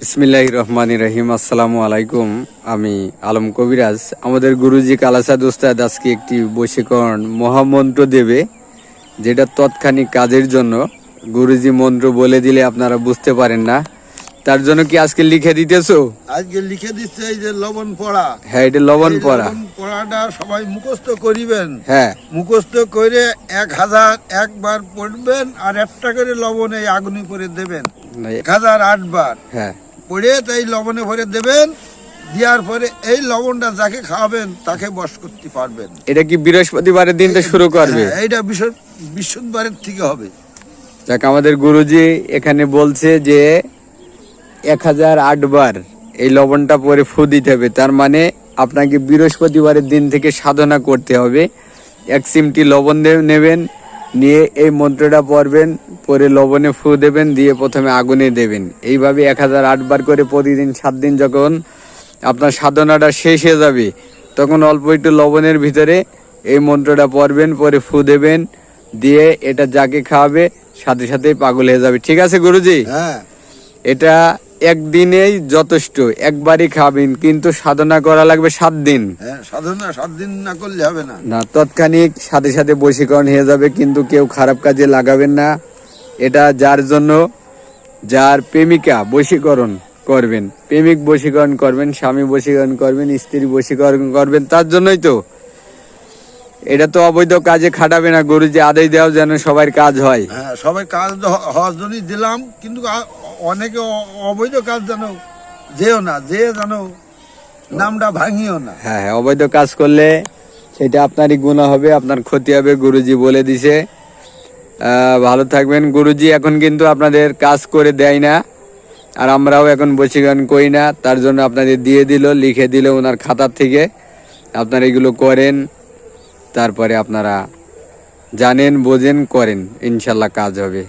বিসমিল্লাহ রহমান রহিম আসসালামু আলাইকুম। আমি আলম কবিরাজ। আমাদের গুরুজি কালাসাদ উস্তাদ আজকে একটি বশীকরণ মহামন্ত্র দেবে যেটা তৎক্ষণিক কাজের জন্য। গুরুজি মন্ত্র বলে দিলে আপনারা বুঝতে পারেন না। তার জন্য কি আজকে লিখে দিতেছো? আজকে লিখে দিচ্ছে এই যে লবণ পড়া। হ্যাঁ এটা লবণ পড়া। পড়াটা সবাই মুখস্থ করিবেন। হ্যাঁ। মুখস্থ করে এক হাজার একবার পড়বেন আর একটা করে লবণে আগুনি করে দেবেন। এক হাজার আটবার। হ্যাঁ। পড়ে তাই লবণে ভরে দেবেন দেওয়ার পরে এই লবণটা যাকে খাওয়াবেন তাকে বস করতে পারবেন। এটা কি বৃহস্পতিবারের দিনটা শুরু করবে? হ্যাঁ, এইটা বৃহস্পতিবারের থেকে হবে। যাক আমাদের গুরুজি এখানে বলছে যে এক হাজার আটবার এই লবণটা পরে ফু দিতে হবে। তার মানে আপনাকে বৃহস্পতিবারের দিন থেকে সাধনা করতে হবে। এক সিমটি লবণ নেবেন নিয়ে এই মন্ত্রটা পড়বেন পরে লবণে ফু দেবেন দিয়ে প্রথমে আগুনে দেবেন। এইভাবে এক হাজার আটবার করে প্রতিদিন সাত দিন যখন আপনার সাধনাটা শেষ হয়ে যাবে তখন অল্প একটু লবণের ভিতরে এই মন্ত্রটা পড়বেন পরে ফু দেবেন দিয়ে এটা যাকে খাওয়াবে সাথে সাথেই পাগল হয়ে যাবে। ঠিক আছে গুরুজি? হ্যাঁ। এটা একদিনেই যথেষ্ট একবারই খাবেন কিন্তু সাধনা করা লাগবে সাত দিন। হ্যাঁ সাধনা সাত দিন না করলে হবে না। না তৎক্ষণিক সাথে সাথে বশীকরণ হয়ে যাবে কিন্তু কেউ খারাপ কাজে লাগাবেন না। এটা যার জন্য যার প্রেমিকা বশীকরণ করবেন প্রেমিক বশীকরণ করবেন স্বামী বশীকরণ করবেন স্ত্রী বশীকরণ করবেন তার জন্যই তো। এটা তো অবৈধ কাজে খাটাবে না গুরুজি আদেশ দেওয়া যেন সবার কাজ হয়। হ্যাঁ সবাই কাজ হওয়ার জন্যই দিলাম কিন্তু অনেকে অবৈধ কাজ জানো যেও না, যে জানো নামটা ভাঙিও না। হ্যাঁ হ্যাঁ অবৈধ কাজ করলে সেটা আপনারই গুণা হবে, আপনার ক্ষতি হবে, গুরুজি বলে দিছে। ভালো থাকবেন। গুরুজি এখন কিন্তু আপনাদের কাজ করে দেয় না, আর আমরাও এখন বসীকরণ করি না। তার জন্য আপনাদের দিয়ে দিল, লিখে দিল ওনার খাতার থেকে। আপনারা এগুলো করেন, তারপরে আপনারা জানেন, বোঝেন, করেন। ইনশাল্লাহ কাজ হবে।